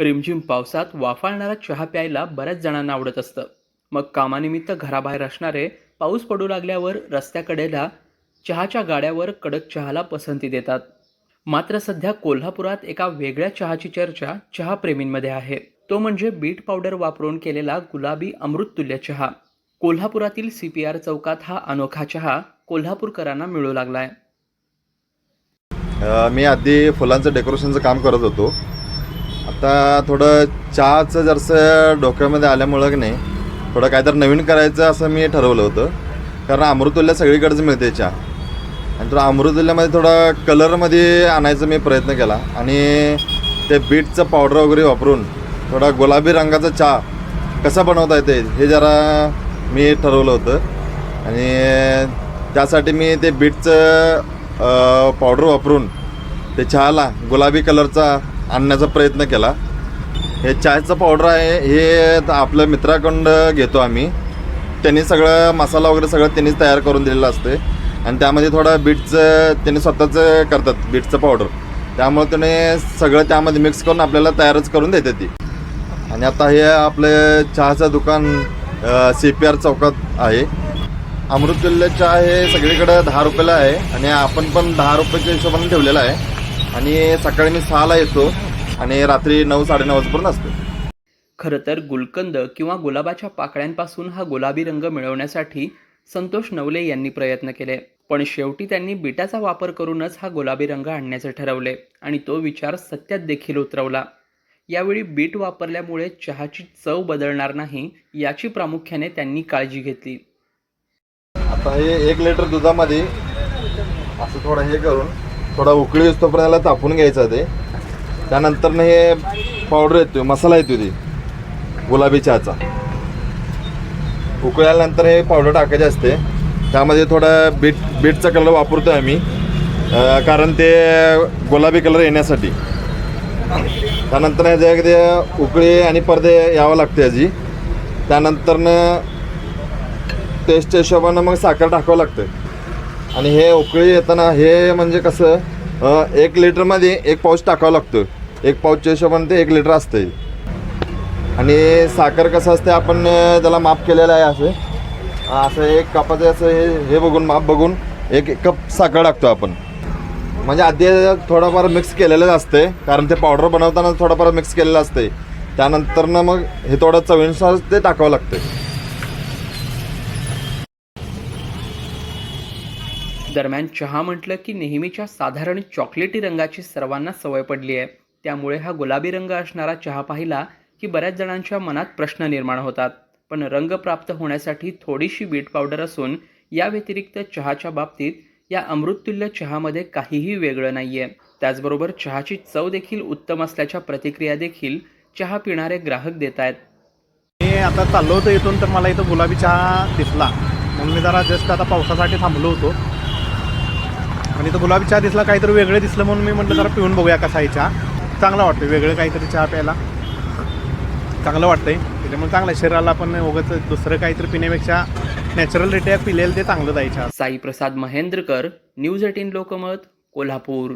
रिमझिम पावसात वाफाळणारा चहा प्यायला बऱ्याच जणांना आवडत असतं. मग कामानिमित्त घराबाहेर असणारे पाऊस पडू लागल्यावर रस्त्याकडेला चहाच्या गाड्यावर कडक चहाला पसंती देतात. मात्र सध्या कोल्हापुरात एका वेगळ्या चहाची चर्चा चहाप्रेमींमध्ये आहे. तो म्हणजे बीट पावडर वापरून केलेला गुलाबी अमृततुल्य चहा. कोल्हापुरातील सी पी आर चौकात हा अनोखा चहा कोल्हापूरकरांना मिळू लागलाय. आहे मी आधी फुलांचं डेकोरेशनचं काम करत होतो. आता थोडं चहाचं जरसं डोक्यामध्ये आल्यामुळं की नाही थोडं काहीतरी नवीन करायचं असं मी ठरवलं होतं. कारण अमृतुल्य सगळीकडचं मिळते चहा. आणि थोडं अमृतुल्यामध्ये थोडा कलरमध्ये आणायचा मी प्रयत्न केला. आणि ते बीटचं पावडर वगैरे वापरून थोडा गुलाबी रंगाचा चहा कसा बनवता येते हे जरा मी ठरवलं होतं. आणि त्यासाठी मी ते बीटचं पावडर वापरून ते चहाला गुलाबी कलरचा आणण्याचा प्रयत्न केला. हे चहाचं पावडर आहे हे आपल्या मित्राकडं घेतो आम्ही. त्यांनी सगळं मसाला वगैरे सगळं त्यांनीच तयार करून दिलेलं असते आणि त्यामध्ये थोडं बीटचं त्यांनी स्वतःचं करतात बीटचं पावडर त्यामुळे त्याने सगळं त्यामध्ये मिक्स करून आपल्याला तयारच करून देते ती. आणि आता हे आपलं चहाचं दुकान सी पी आर चौकात आहे. अमृतुल्य चहा हे सगळीकडं दहा रुपयाला आहे. आणि आपण पण दहा रुपयाच्या हिशोबाने ठेवलेला आहे. आणि सकाळी मी सहाला येतो आणि रात्री नऊ साडेनऊ वाजेपर्यंत असतो. खरं तर गुलकंद किंवा गुलाबाच्या पाकळ्यांपासून हा गुलाबी रंग मिळवण्यासाठी संतोष नवले यांनी प्रयत्न केले. पण शेवटी त्यांनी बिटाचा वापर करूनच हा गुलाबी रंग आणण्याचे ठरवले आणि तो विचार सत्यात देखील उतरवला. यावेळी बीट वापरल्यामुळे चहाची चव बदलणार नाही याची प्रामुख्याने त्यांनी काळजी घेतली. आता हे एक लिटर दुधामध्ये असं थोडं हे करून थोडा उकळी असतोपर्यंत याला तापून घ्यायचा ते. त्यानंतर हे पावडर येतो मसाला येतो ते. गुलाबी चहाचा. उकळल्यानंतर हे पावडर टाकायचे असते. त्यामध्ये थोडा बीट बीटचा कलर वापरतो आम्ही. कारण ते गुलाबी कलर येण्यासाठी. त्यानंतर ह्याच्या ते उकळी आणि पडदे यावं लागते याची. त्यानंतरनं टेस्टच्या हिशोबानं मग साखर टाकावं लागतं आणि हे उकळी येताना हे म्हणजे कसं एक लिटरमध्ये एक पाऊच टाकावं लागतं. एक पाऊचच्या हिशोबाने ते एक लिटर असतं आणि साखर कसं असते आपण त्याला माप केलेलं आहे असं. असं एक कपाचं असं हे हे बघून माप बघून एक एक कप साखर टाकतो आपण. म्हणजे आधी थोडंफार मिक्स केलेलंच असते कारण ते पावडर बनवताना थोडंफार मिक्स केलेलं असते त्यानंतरनं मग हे थोडं चवीनुसार ते टाकावं लागतं दरम्यान चहा म्हटलं की नेहमीच्या साधारण चॉकलेटी रंगाची सर्वांना सवय पडली आहे. त्यामुळे हा गुलाबी रंग असणारा चहा पाहिला की बऱ्याच जणांच्या मनात प्रश्न निर्माण होतात. पण रंग प्राप्त होण्यासाठी थोडीशी बीट पावडर असून या व्यतिरिक्त चहाच्या बाबतीत या अमृततुल्य चहामध्ये काहीही वेगळं नाही आहे त्याचबरोबर चहाची चव देखील उत्तम असल्याच्या प्रतिक्रिया देखील चहा पिणारे ग्राहक देत आहेत. मी आता चाललो होतो इथून तर मला इथं गुलाबी चहा दिसला. म्हणून मी जरा जस्ट आता पावसासाठी थांबलो होतो. आणि तो गुलाबी चहा दिसला काहीतरी वेगळं दिसलं म्हणून मी म्हटलं जरा पिऊन बघूया कसा आहे चहा. चांगला वाटतं वेगळं काहीतरी चहा प्यायला. चांगलं वाटतंय. त्याच्यामुळे चांगलं शरीराला पण उगाच दुसरं काहीतरी पिण्यापेक्षा नॅचरल नॅचरलरित्या पिलेलं ते चांगलं आहे साई प्रसाद महेंद्रकर न्यूज एटीन लोकमत कोल्हापूर.